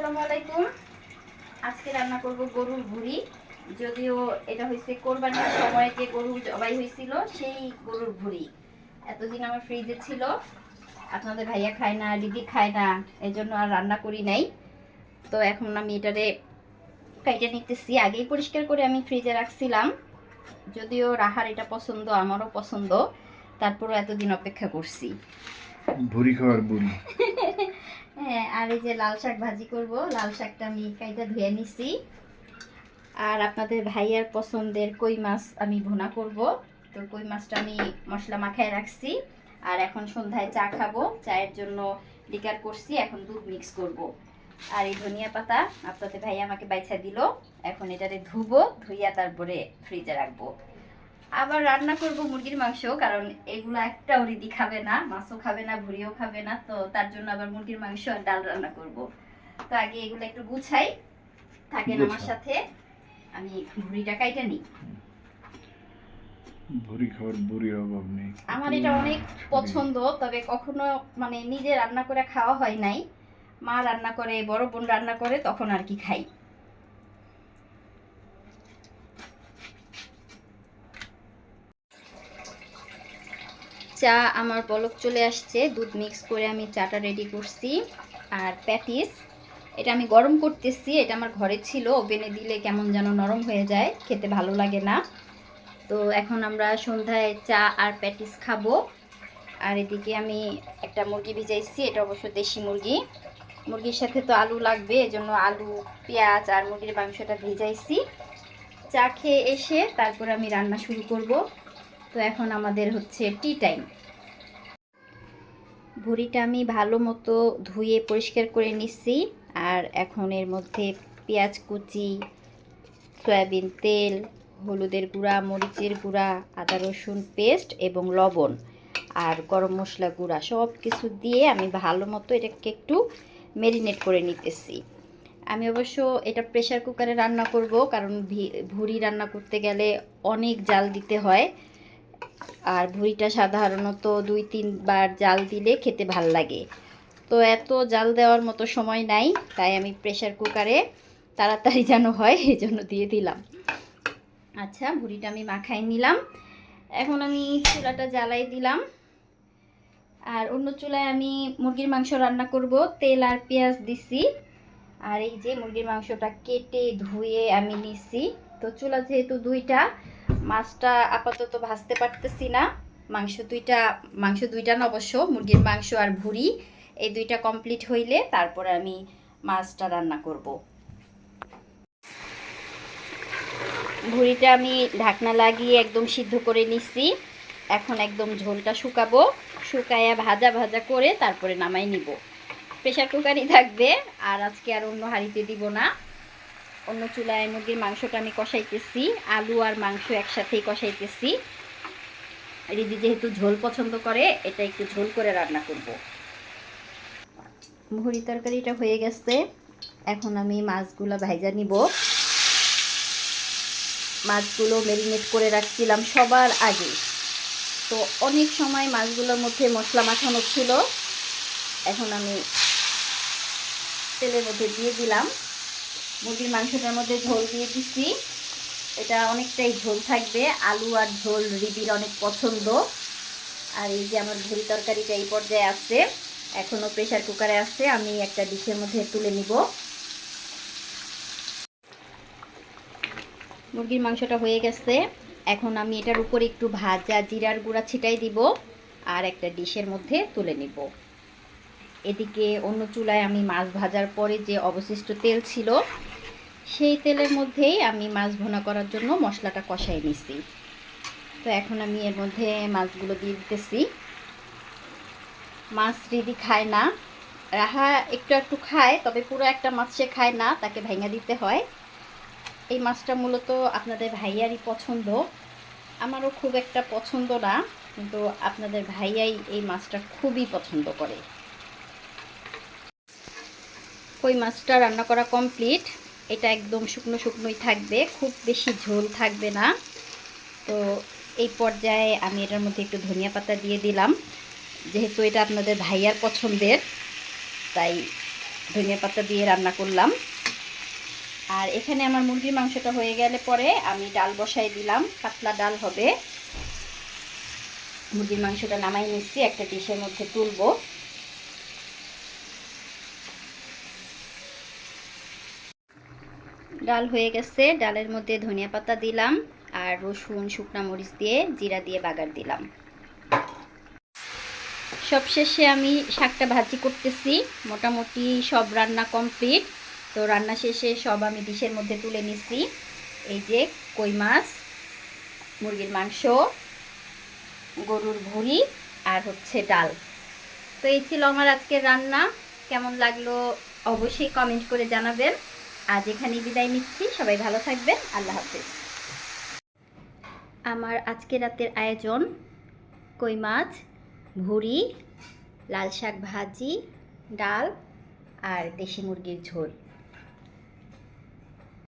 আসসালামু আলাইকুম। আজকে রান্না করব গরুর ভুড়ি। যদিও এটা হয়েছে কোরবানির সময় যে গরু জবাই হয়েছিল সেই গরুর ভুড়ি। এতদিন আমার ফ্রিজে ছিল। আপনাদের ভাইয়া খায় না দিদি খায় না এই জন্য আর রান্না করি নাই। তো এখন আমি এটারে কাইটে নিতেছি। আগেই পরিষ্কার করে আমি ফ্রিজে রাখছিলাম। যদিও রাহার এটা পছন্দ আমারও পছন্দ। তারপরও এতদিন অপেক্ষা করছি। ভুড়ি খাওয়ার বুড়ি হ্যাঁ আর এই যে লাল শাক ভাজি করব, লাল শাকটা আমি কাইটা ধুয়ে নিছি। আর আপনাদের ভাইয়ার পছন্দের কই মাছ আমি ভুনা করব। তো কই মাছটা আমি মশলা মাখায় রাখছি। আর এখন সন্ধ্যায় চা খাব, চায়ের জন্য লিকার করছি, এখন দুধ মিক্স করব। আর এই ধনিয়া পাতা আপনাদের ভাইয়া আমাকে বাইছা দিল, এখন এটারে ধুবো, ধুইয়া তারপরে ফ্রিজে রাখব। আবার রান্না করব মুরগির মাংস কারণ এগুলো একটাও রিদি খাবে না মাছও খাবে না ভুড়িও খাবে না তো তার জন্য আবার মুরগির মাংস আর ডাল রান্না করব। তো আগে এগুলো একটু গুছাই থাকেন আমার সাথে আমি ভুড়িটা কাইটা নিই। ভুড়ি খাওয়ার বুড়ির অভাব নেই। আমার এটা অনেক পছন্দ তবে কখনো মানে নিজে রান্না করে খাওয়া হয় নাই। মা রান্না করে বড় বোন রান্না করে তখন আর কি খাই। চা আমার বলক চলে আসছে। দুধ মিক্স করে আমি চাটা রেডি করছি। আর প্যাটিস, এটা আমি গরম করতেছি। এটা আমার ঘরে ছিল। ওভেনে দিলে কেমন যেন নরম হয়ে যায়। খেতে ভালো লাগে না। তো এখন আমরা সন্ধ্যায় চা আর প্যাটিস খাব। আর এদিকে আমি একটা মুরগি ভিজাইছি। এটা অবশ্য দেশি মুরগি। মুরগির সাথে তো আলু লাগবে। এজন্য আলু, পেঁয়াজ আর মুরগির মাংসটা ভিজাইছি। চা খেয়ে এসে তারপর আমি রান্না শুরু করব। তো এখন আমাদের হচ্ছে টি টাইম ভুড়িটা আমি ভালো মতো ধুয়ে পরিষ্কার করে নিচ্ছি, আর এখন এর মধ্যে পেঁয়াজ কুচি, সয়াবিন তেল, হলুদের গুঁড়া, মরিচের গুঁড়া, আদা রসুন পেস্ট এবং লবণ আর গরম মশলা গুঁড়া সব কিছু দিয়ে আমি ভালো মতো এটাকে একটু মেরিনেট করে নিতেছি। আমি অবশ্য এটা প্রেশার কুকারে রান্না করব, কারণ ভুড়ি রান্না করতে গেলে অনেক জাল দিতে হয় আর ভুঁড়িটা সাধারণত দুই, তিনবার জাল দিলে খেতে ভালো লাগে। তো এত জাল দেওয়ার মতো সময় নাই, তাই আমি প্রেশার কুকারে তাড়াতাড়ি যেন হয়, এই জন্য দিয়ে দিলাম। আচ্ছা ভুঁড়িটা আমি মাখাই নিলাম। এখন আমি চুলাটা জ্বালাই দিলাম। আর অন্য চুলায় আমি মুরগির মাংস রান্না করব, তেল আর পেঁয়াজ দিছি। আর এই যে মুরগির মাংসটা কেটে ধুয়ে আমি নিছি। তো চুলা যেহেতু দুইটা মাছটা আপাতত ভাজতে পারতেছি না। মাংস দুইটা মাংস দুইটা না অবশ্য, মুরগির মাংস আর ভুড়ি, এই দুইটা কমপ্লিট হইলে তারপরে আমি মাছটা রান্না করব। ভুড়িটা আমি ঢাকনা লাগিয়ে একদম সিদ্ধ করে নিচ্ছি এখন একদম ঝোলটা শুকাবো, শুকায়া ভাজা ভাজা করে তারপরে নামাই নিব। প্রেশার কুকারই থাকবে, আর আজকে আর অন্য হাঁড়িতে দিব না। অন্য চুলায় মুরগির মাংসটা আমি কষাইতেছি, আলু আর মাংস একসাথেই কষাইতেছি। রিদি যেহেতু ঝোল পছন্দ করে, এটা একটু ঝোল করে রান্না করব। ভুড়ি তরকারিটা হয়ে গেছে। এখন আমি মাছগুলো ভাইজা নিব। মাছগুলো ম্যারিনেট করে রাখছিলাম সবার আগে। তো অনেক সময় মাছগুলোর মধ্যে মশলা মাখানো ছিল। এখন আমি তেলের মধ্যে দিয়ে দিলাম। মুরগির মাংসটার মধ্যে ঝোল দিয়ে দিচ্ছি এটা অনেকটাই ঝোল থাকবে। আলু আর ঝোল রিবির অনেক পছন্দ। আর এই যে আমার ভুড়ি তরকারিটা এই পর্যায়ে আসছে এখনও প্রেশার কুকারে আসছে আমি একটা ডিশের মধ্যে তুলে নিব। মুরগির মাংসটা হয়ে গেছে। এখন আমি এটার উপরে একটু ভাজা জিরার গুঁড়া ছিটাই দিব আর একটা ডিশের মধ্যে তুলে নিব। এদিকে অন্য চুলায় আমি মাছ ভাজার পরে যে অবশিষ্ট তেল ছিল সেই তেলের মধ্যেই আমি মাছ ভোনা করার জন্য মশলাটা কষাই নিছি। তো এখন আমি এর মধ্যে মাছগুলো দিয়ে দিতেছি। মাছ রিদি খায় না। রাহা একটু একটু খায়, তবে পুরো একটা মাছ সে খায় না, তাকে ভেঙে দিতে হয়। এই মাছটা মূলত আপনাদের ভাইয়ারই পছন্দ। আমারও খুব একটা পছন্দ না, কিন্তু আপনাদের ভাইয়াই এই মাছটা খুবই পছন্দ করে। কই মাছটা রান্না করা কমপ্লিট এটা একদম শুকনো শুকনোই থাকবে, খুব বেশি ঝোল থাকবে না। তো এই পর্যায়ে আমি এটার মধ্যে একটু ধনিয়া পাতা দিয়ে দিলাম। যেহেতু এটা আপনাদের ভাইয়ার পছন্দের, তাই ধনিয়া পাতা দিয়ে রান্না করলাম। আর এখানে আমার মুরগির মাংসটা হয়ে গেলে পরে আমি ডাল বসাই দিলাম পাতলা ডাল হবে। মুরগির মাংসটা নামাই নিচ্ছি, একটা ডিশের মধ্যে তুলবো। ডাল হয়ে গেছে। ডালের মধ্যে ধনিয়া পাতা দিলাম আর রসুন, শুকনা মরিচ দিয়ে জিরা দিয়ে বাগার দিলাম। সবশেষে আমি শাকটা ভাজি করতেছি। মোটামুটি সব রান্না কমপ্লিট। তো রান্না শেষে সব আমি ডিশের মধ্যে তুলে নিছি। এই যে কই মাছ, মুরগির মাংস, গরুর ভুড়ি আর হচ্ছে ডাল। তো এই ছিল আমার আজকের রান্না। কেমন লাগল অবশ্যই কমেন্ট করে জানাবেন। আজ এখানে বিদায় নিচ্ছি। সবাই ভালো থাকবেন। আল্লাহ হাফিজ। আমার আজকে রাতের আয়োজন কই মাছ ভুড়ি লাল শাক ভাজি, ডাল আর দেশি মুরগির ঝোল।